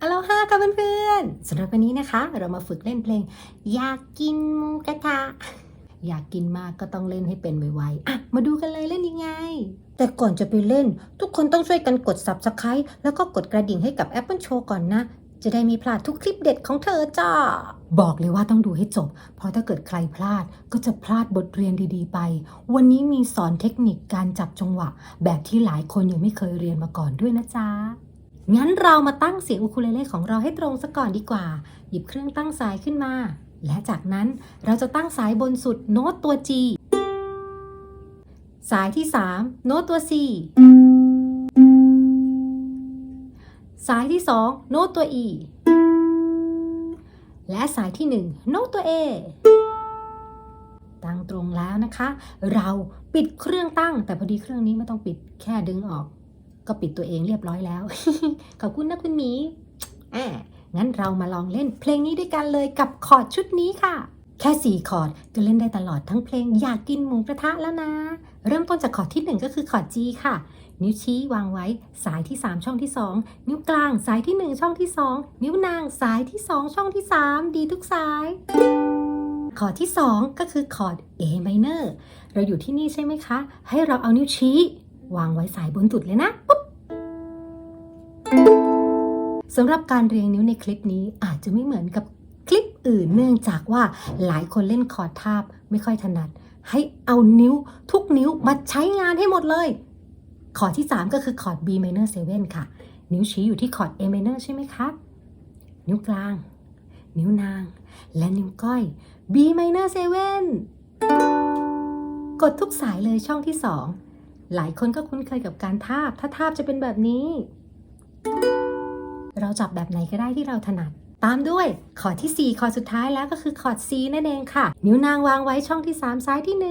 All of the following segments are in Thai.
อโลฮาค่ะเพื่อนๆสำหรับวันนี้นะคะ เรามาฝึกเล่นเพลง อยากกินหมูกระทะอยากกินมากก็ต้องเล่นให้เป็นไวๆอะมาดูกันเลยเล่นยังไง แต่ก่อนจะไปเล่น ทุกคนต้องช่วยกันกด subscribe แล้วก็กดกระดิ่งให้กับ Apple Show ก่อนนะ จะได้ไมีพลาดทุกคลิปเด็ดของเธอจ้า บอกเลยว่าต้องดูให้จบ เพราะถ้าเกิดใครพลาดก็จะพลาดบทเรียนดีๆไป วันนี้มีสอนเทคนิคการจับจังหวะ แบบที่หลายคนยังไม่เคยเรียนมาก่อนด้วยนะจ๊ะ งั้นเรามาตั้งเสียงอูคูเลเล่ของเราให้ตรงซะก่อนดีกว่า หยิบเครื่องตั้งสายขึ้นมา และจากนั้นเราจะตั้งสายบนสุดโน้ตตัว G สายที่ 3 โน้ตตัว C สายที่ 2 โน้ตตัว E และสายที่ 1 โน้ตตัว A ตั้งตรงแล้วนะคะ เราปิดเครื่องตั้งแต่พอดีเครื่องนี้ไม่ต้องปิดแค่ดึงออก ก็ปิดตัวเองเรียบร้อยแล้ว ขอบคุณนะคุณหมีอ่างั้นเรามาลองเล่นเพลงนี้ด้วยกันเลยกับคอร์ดชุดนี้ค่ะ แค่4คอร์ดก็เล่นได้ตลอดทั้งเพลงอยากกินหมูกระทะแล้วนะ เริ่มต้นจากคอร์ดที่ 1 ก็คือคอร์ด G ค่ะ นิ้วชี้วางไว้สายที่ 3 ช่องที่ 2 นิ้วกลางสายที่ 1 ช่องที่ 2 นิ้วนางสายที่ 2 ช่องที่ 3 ดีทุกสายคอร์ดที่ 2 ก็คือคอร์ด A minor เราอยู่ที่นี่ใช่ไหมคะ ให้เราเอานิ้วชี้ วางไว้สายบนสุดเลยนะ สำหรับการเรียงนิ้วในคลิปนี้อาจจะไม่เหมือนกับคลิปอื่นเนื่องจากว่าหลายคนเล่นคอร์ดทาบไม่ค่อยถนัด ให้เอานิ้วทุกนิ้วมาใช้งานให้หมดเลย คอร์ดที่ 3 ก็คือคอร์ด B minor 7 ค่ะ นิ้วชี้อยู่ที่คอร์ด A minor ใช่ไหมคะนิ้วกลาง นิ้วนาง และนิ้วก้อย B minor 7กดทุกสายเลยช่องที่ 2 หลายคนก็คุ้นเคยกับการทาบ ถ้าทาบจะเป็นแบบนี้ เราจับแบบไหนก็ได้ที่เราถนัด ตามด้วยคอร์ดที่ 4 คอร์ดสุดท้ายแล้วก็คือคอร์ด C นั่นเองค่ะ นิ้วนางวางไว้ช่องที่ 3 ซ้ายที่ 1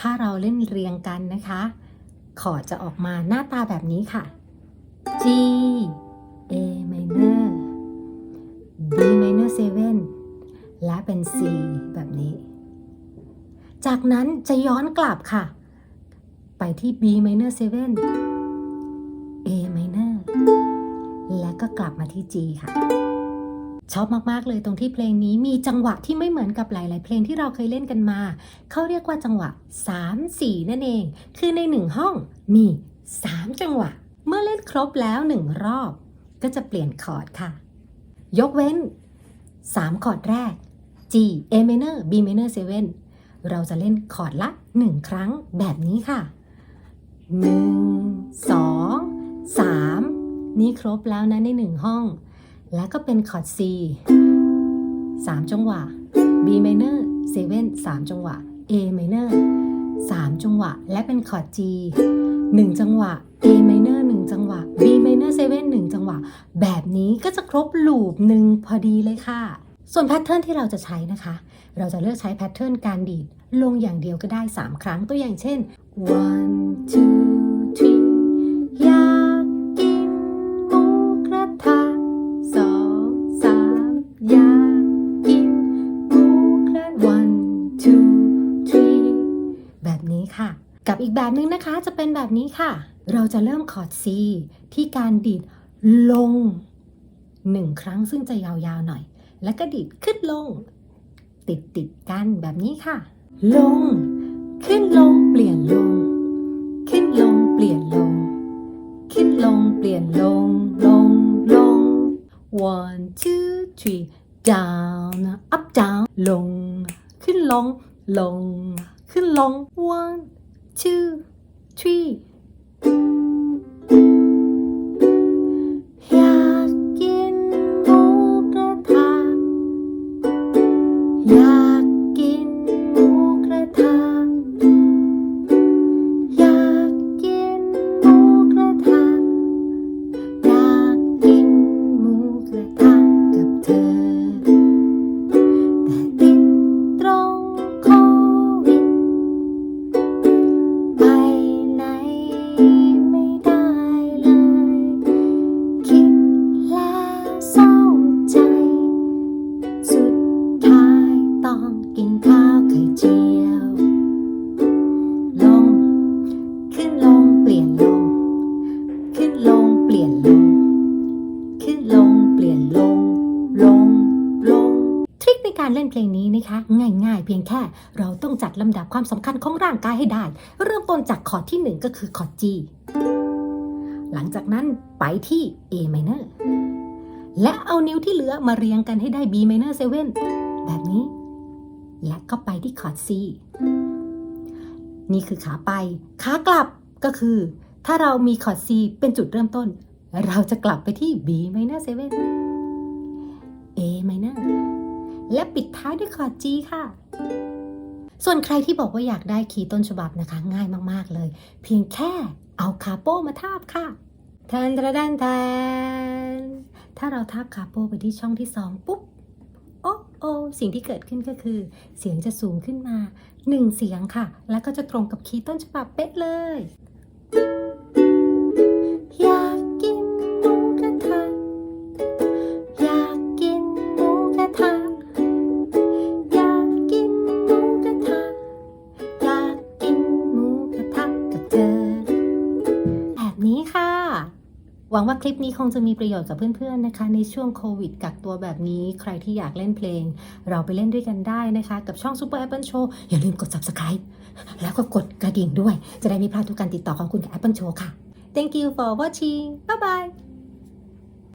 ถ้าเราเล่นเรียงกันนะคะ คอร์ดจะออกมาหน้าตาแบบนี้ค่ะ G A minor B minor 7 และเป็น C แบบนี้ จากนั้นจะย้อนกลับค่ะ ไปที่ B minor 7 ก็กลับมาที่ G ค่ะ ชอบมาก ๆ เลยตรงที่เพลงนี้มีจังหวะที่ไม่เหมือนกับหลาย ๆ เพลงที่เราเคยเล่นกันมา เขาเรียกว่าจังหวะ 3 4 นั่นเอง คือใน1ห้องมี 3 จังหวะ เมื่อเล่นครบแล้ว1รอบ ก็จะเปลี่ยนคอร์ดค่ะ ยกเว้น 3 คอร์ดแรก G A minor B minor 7 เราจะเล่นคอร์ดละ 1 ครั้งแบบนี้ค่ะ 1 2 3 นี่ครบแล้วนะใน1ห้อง แล้วก็เป็นคอร์ด C 3 จังหวะ B minor 7 3 จังหวะ A minor 3 จังหวะ และเป็นคอร์ด G 1 จังหวะ A minor 1 จังหวะ B minor 7 1 จังหวะ แบบนี้ก็จะครบลูปหนึ่งพอดีเลยค่ะ ส่วนแพทเทิร์นที่เราจะใช้นะคะ เราจะเลือกใช้แพทเทิร์นการดีดลงอย่างเดียวก็ได้ 3 ครั้งตัวอย่างเช่น one two ค่ะ กับอีกแบบนึงนะคะจะเป็นแบบนี้ค่ะ เราจะเริ่มคอร์ด C ที่การดีดลงหนึ่งครั้งซึ่งจะยาวๆหน่อย แล้วก็ดีดขึ้นลง ติดติดกันแบบนี้ค่ะ ลง ขึ้นลงเปลี่ยนลง ขึ้นลงเปลี่ยนลง ขึ้นลงเปลี่ยนลง ลงลง one two three down up down ลง ขึ้นลงลง ขึ้นลง one two three ล่นเพลงนี้นะคะ ง่ายๆ เพียงแค่ เราต้องจัดลำดับความสำคัญของร่างกายให้ได้ เริ่มต้นจากคอร์ดที่ 1 ก็คือคอร์ด G หลังจากนั้นไปที่ A minor และเอานิ้วที่เหลือมาเรียงกันให้ได้ B minor 7 แบบนี้ และก็ไปที่คอร์ด C นี่คือขาไป ขากลับก็คือ ถ้าเรามีคอร์ด C เป็นจุดเริ่มต้น เราจะกลับไปที่ B minor 7 A minor และปิดท้ายด้วยคอร์ด G ค่ะ ส่วนใครที่บอกว่าอยากได้คีย์ต้นฉบับนะคะ ง่ายมากๆเลย เพียงแค่เอาคาโป้มาทาบค่ะแทนทะแดนแทนถ้าเราทาบคาโป้ไปที่ช่องที่ 2 ปุ๊บโอ้โอสิ่งที่เกิดขึ้นก็คือ เสียงจะสูงขึ้นมา 1 เสียงค่ะ แล้วก็จะตรงกับคีย์ต้นฉบับเป๊ะเลยอยา วังว่าคลิปนี้คงจะมีประโยชน์กับเพื่อนๆนะคะ ในช่วงโควิดกักตัวแบบนี้ ใครที่อยากเล่นเพลง เราไปเล่นด้วยกันได้นะคะ กับช่อง Super Apple Show อย่าลืมกด subscribe แล้วก็กดกระดิ่งด้วย จะได้ไม่พลาดทุกการติดต่อของคุณกับ Apple Show ค่ะ Thank you for watching bye bye